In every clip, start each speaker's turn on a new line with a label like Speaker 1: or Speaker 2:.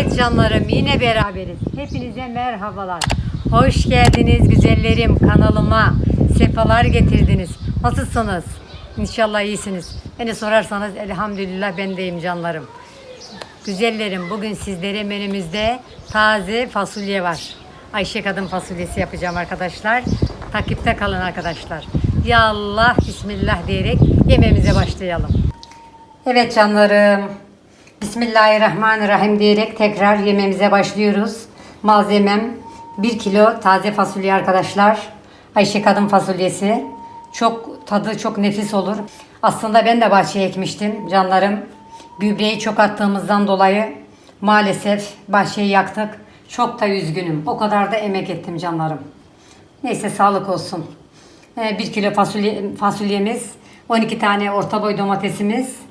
Speaker 1: Evet canlarım yine beraberiz. Hepinize merhabalar. Hoş geldiniz güzellerim kanalıma. Sefalar getirdiniz. Nasılsınız? İnşallah iyisiniz. Beni sorarsanız elhamdülillah ben deyim canlarım. Güzellerim bugün sizlere menümüzde taze fasulye var. Ayşe kadın fasulyesi yapacağım arkadaşlar. Takipte kalın arkadaşlar. Ya Allah Bismillah diyerek yemeğimize başlayalım. Evet canlarım. Bismillahirrahmanirrahim diyerek tekrar yemeğimize başlıyoruz. Malzemem 1 kilo taze fasulye arkadaşlar. Ayşe kadın fasulyesi. Çok tadı çok nefis olur. Aslında ben de bahçeye ekmiştim canlarım. Gübreyi çok attığımızdan dolayı maalesef bahçeyi yaktık. Çok da üzgünüm. O kadar da emek ettim canlarım. Neyse sağlık olsun. 1 kilo fasulye, fasulyemiz, 12 tane orta boy domatesimiz, ee,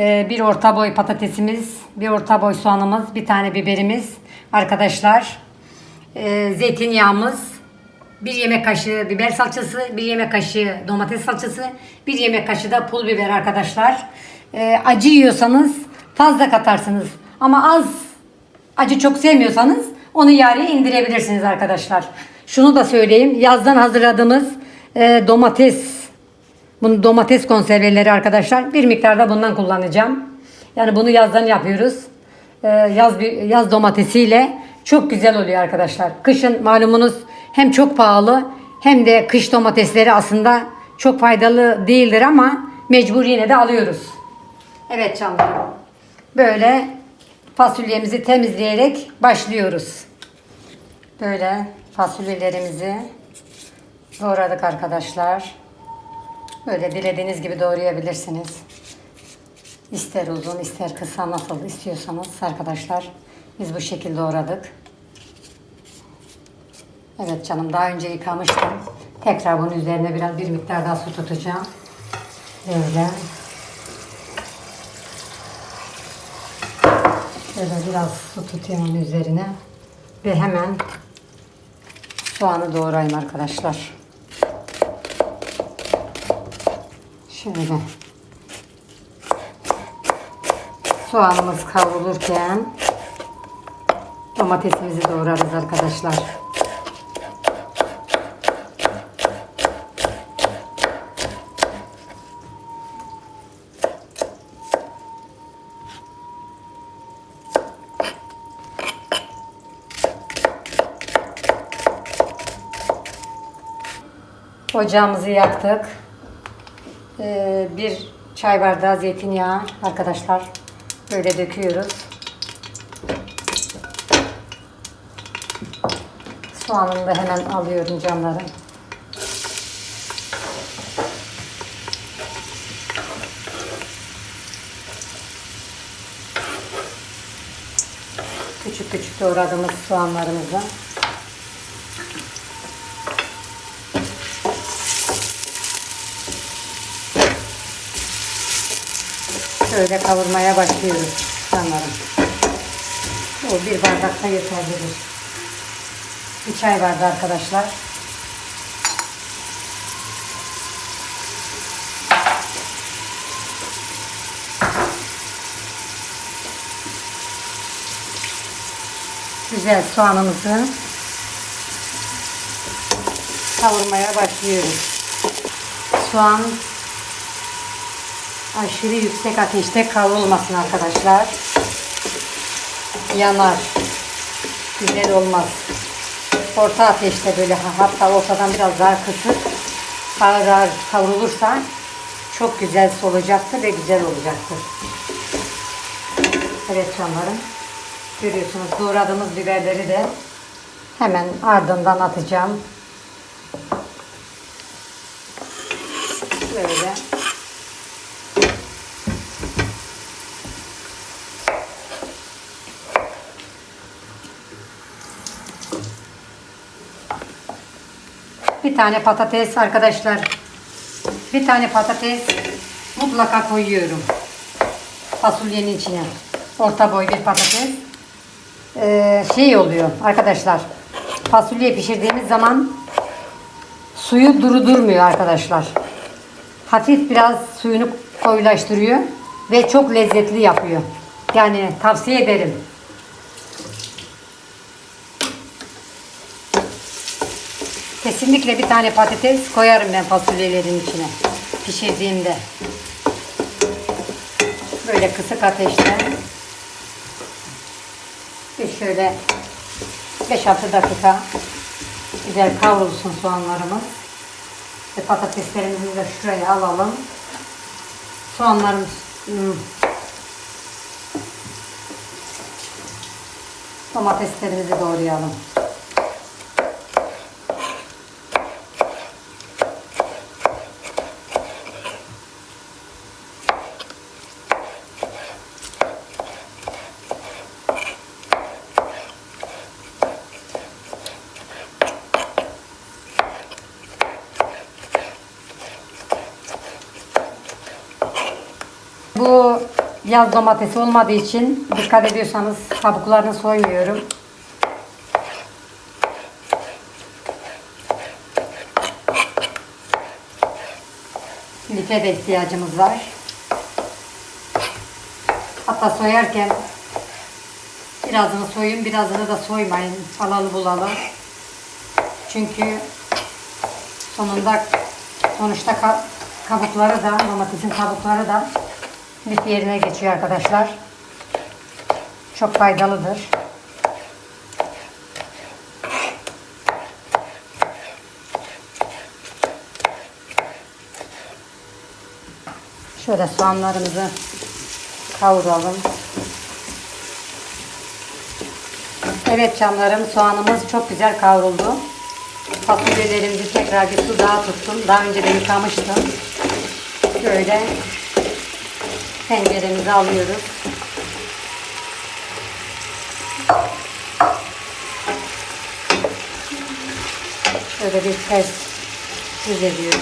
Speaker 1: bir orta boy patatesimiz, bir orta boy soğanımız, bir tane biberimiz. Arkadaşlar e, zeytinyağımız, bir yemek kaşığı biber salçası, bir yemek kaşığı domates salçası, bir yemek kaşığı da pul biber arkadaşlar. Ee, acı yiyorsanız fazla katarsınız ama az acı çok sevmiyorsanız onu yarıya indirebilirsiniz arkadaşlar. Şunu da söyleyeyim yazdan hazırladığımız e, domates bunu domates konserveleri arkadaşlar. Bir miktarda bundan kullanacağım. Yani bunu yazdan yapıyoruz. Ee, yaz yaz domatesiyle çok güzel oluyor arkadaşlar. Kışın malumunuz hem çok pahalı hem de kış domatesleri aslında çok faydalı değildir ama mecbur yine de alıyoruz. Evet canlarım. Böyle fasulyemizi temizleyerek başlıyoruz. Böyle fasulyelerimizi doğradık arkadaşlar. Böyle dilediğiniz gibi doğrayabilirsiniz. İster uzun ister kısa nasıl istiyorsanız arkadaşlar. Biz bu şekilde doğradık. Evet canım daha önce yıkamıştım. Tekrar bunun üzerine biraz bir miktar daha su tutacağım. Böyle. Şöyle biraz su tutuyorum üzerine. Ve hemen soğanı doğrayayım arkadaşlar. Şöyle. Soğanımız kavrulurken domatesimizi doğrarız arkadaşlar. Ocağımızı yaktık. Ee, bir çay bardağı zeytinyağı arkadaşlar böyle döküyoruz. Soğanını da hemen alıyorum canlarım. Küçük küçük doğradığımız soğanlarımızı Şöyle kavurmaya başlıyoruz sanırım. O bir bardakta yeterlidir. Bir çay bardağı arkadaşlar. Güzel soğanımızı kavurmaya başlıyoruz. Soğan aşırı yüksek ateşte kavrulmasın arkadaşlar. Yanar. Güzel olmaz. Orta ateşte böyle hatta ortadan biraz daha kısık ağır ağır kavrulursa çok güzel solacaktır ve güzel olacaktır. Evet canlarım. Görüyorsunuz doğradığımız biberleri de hemen ardından atacağım. Böyle. Bir tane patates arkadaşlar. Bir tane patates mutlaka koyuyorum. Fasulyenin içine. Orta boy bir patates. Ee, şey oluyor arkadaşlar. Fasulye pişirdiğimiz zaman suyu duru durmuyor arkadaşlar. Hafif biraz suyunu koyulaştırıyor ve çok lezzetli yapıyor. Yani tavsiye ederim. Kesinlikle bir tane patates koyarım ben fasulyelerin içine. Pişirdiğimde. Böyle kısık ateşte. Bir şöyle 5-6 dakika güzel kavrulsun soğanlarımız. Ve patateslerimizi de şuraya alalım. Soğanlarımız hmm, domateslerimizi doğrayalım. Bu yaz domatesi olmadığı için dikkat ediyorsanız kabuklarını soymuyorum. Life de ihtiyacımız var. Hatta soyarken birazını soyun, birazını da soymayın. Alalı bulalı. Çünkü sonunda sonuçta ka- kabukları da domatesin kabukları da lif yerine geçiyor arkadaşlar. Çok faydalıdır. Şöyle soğanlarımızı kavuralım. Evet canlarım soğanımız çok güzel kavruldu. Fasulyelerimizi tekrar bir su daha tuttum. Daha önce de yıkamıştım. Şöyle tenceremize alıyoruz. Şöyle bir ters düz ediyoruz.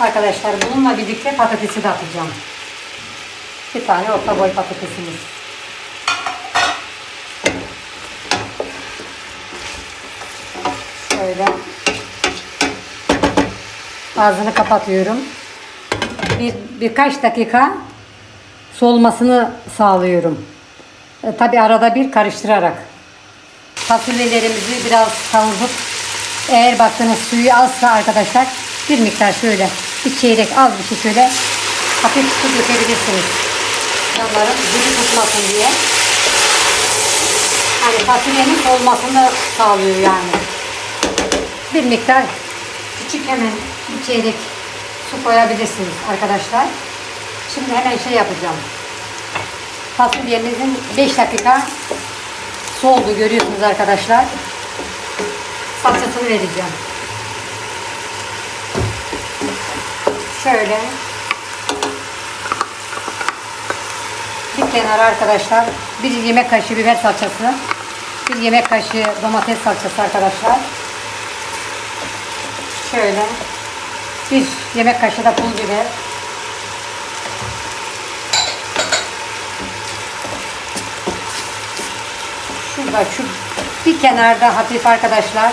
Speaker 1: Arkadaşlar bununla birlikte patatesi de atacağım. Bir tane orta boy patatesimiz. Şöyle. Ağzını kapatıyorum. Bir, birkaç dakika solmasını sağlıyorum. E, Tabi arada bir karıştırarak. Fasulyelerimizi biraz kavurup eğer baktığınız suyu azsa arkadaşlar bir miktar şöyle bir çeyrek az bir şey şöyle hafif su dökebilirsiniz. Yanların dibi tutmasın diye. Hani fasulyenin olmasını sağlıyor yani. Bir miktar küçük hemen bir çeyrek su koyabilirsiniz arkadaşlar. Şimdi hemen şey yapacağım. Fasulyemizin 5 dakika soldu görüyorsunuz arkadaşlar. Salçasını vereceğim. Şöyle bir kenara arkadaşlar bir yemek kaşığı biber salçası, bir yemek kaşığı domates salçası arkadaşlar. Şöyle bir yemek kaşığı da pul biber. Şurada şu bir kenarda hafif arkadaşlar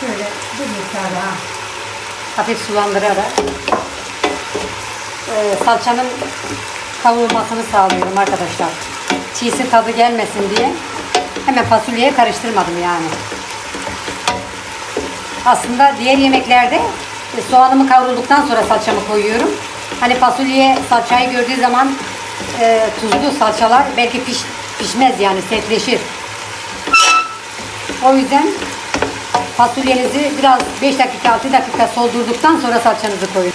Speaker 1: şöyle bir miktar daha hafif sulandırarak e, salçanın kavrulmasını sağlıyorum arkadaşlar. Çiğsi tadı gelmesin diye hemen fasulyeye karıştırmadım yani. Aslında diğer yemeklerde soğanımı kavrulduktan sonra salçamı koyuyorum. Hani fasulyeye salçayı gördüğü zaman e, tuzlu salçalar belki piş, pişmez yani sertleşir. O yüzden fasulyenizi biraz 5 dakika 6 dakika soldurduktan sonra salçanızı koyun.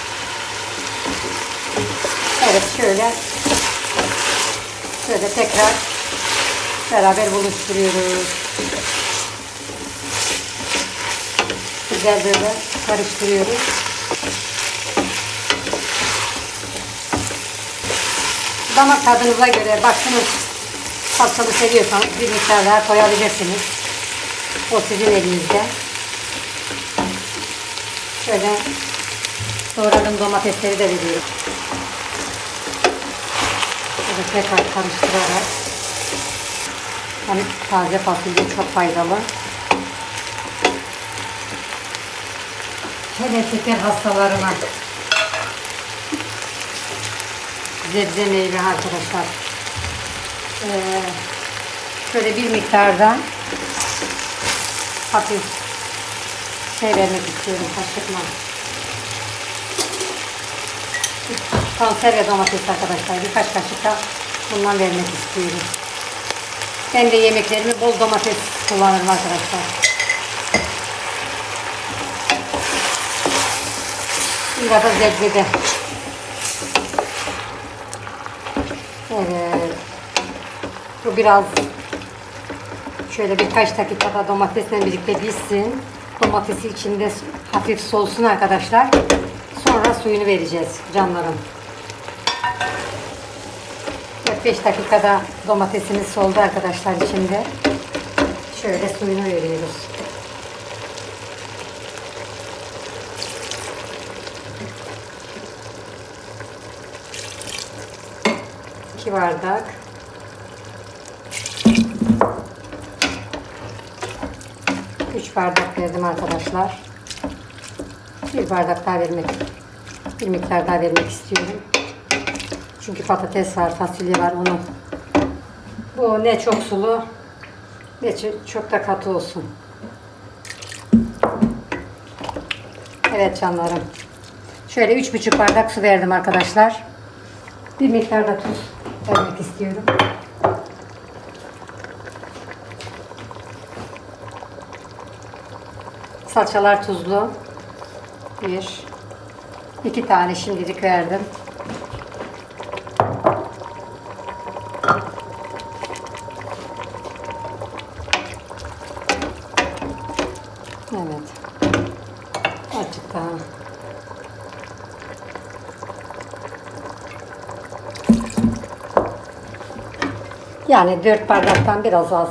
Speaker 1: Evet şöyle şöyle tekrar beraber buluşturuyoruz. Güzel böyle karıştırıyoruz. Damak tadınıza göre baktınız salçalı seviyorsanız bir miktar daha koyabilirsiniz. O sizin elinizde. Şöyle doğradığım domatesleri de veriyorum. Şöyle tekrar karıştırarak. Hani taze fasulye çok faydalı. Hele şeker hastalarına zebze meyve arkadaşlar. Ee, şöyle bir miktarda hafif şey vermek istiyorum kaşıkla. Konserve domates arkadaşlar. Birkaç kaşık da bundan vermek istiyorum. Ben de yemeklerimi bol domates kullanırım arkadaşlar. Biraz da zebzede. Evet. Bu biraz şöyle birkaç dakikada domatesle birlikte pişsin. Domatesi içinde hafif solsun arkadaşlar. Sonra suyunu vereceğiz canlarım. 4-5 dakikada domatesimiz soldu arkadaşlar içinde. Şöyle suyunu veriyoruz. İki bardak. Üç bardak verdim arkadaşlar. Bir bardak daha vermek, bir miktar daha vermek istiyorum. Çünkü patates var, fasulye var onun. Bu ne çok sulu ne ço- çok da katı olsun. Evet canlarım. Şöyle üç buçuk bardak su verdim arkadaşlar. Bir miktar da tuz vermek istiyorum. Salçalar tuzlu. Bir, iki tane şimdilik verdim. Evet. Azıcık daha. Yani dört bardaktan biraz az.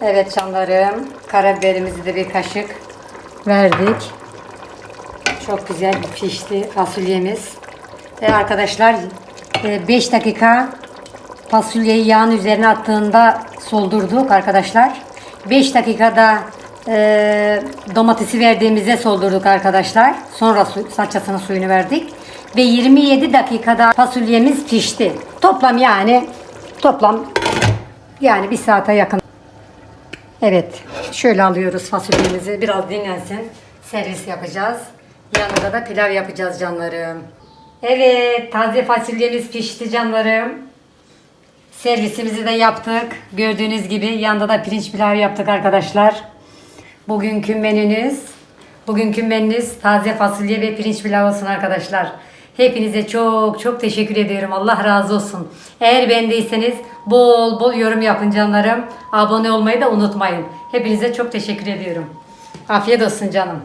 Speaker 1: Evet canlarım. Karabiberimizi de bir kaşık verdik. Çok güzel pişti fasulyemiz. Ve arkadaşlar 5 dakika fasulyeyi yağın üzerine attığında soldurduk arkadaşlar. 5 dakikada e, domatesi verdiğimizde soldurduk arkadaşlar. Sonra su, salçasının suyunu verdik. Ve 27 dakikada fasulyemiz pişti. Toplam yani toplam yani bir saate yakın. Evet şöyle alıyoruz fasulyemizi biraz dinlensin. Servis yapacağız. Yanında da pilav yapacağız canlarım. Evet taze fasulyemiz pişti canlarım. Servisimizi de yaptık. Gördüğünüz gibi yanında da pirinç pilav yaptık arkadaşlar. Bugünkü menünüz, bugünkü menünüz taze fasulye ve pirinç pilav olsun arkadaşlar. Hepinize çok çok teşekkür ediyorum. Allah razı olsun. Eğer beğendiyseniz bol bol yorum yapın canlarım. Abone olmayı da unutmayın. Hepinize çok teşekkür ediyorum. Afiyet olsun canım.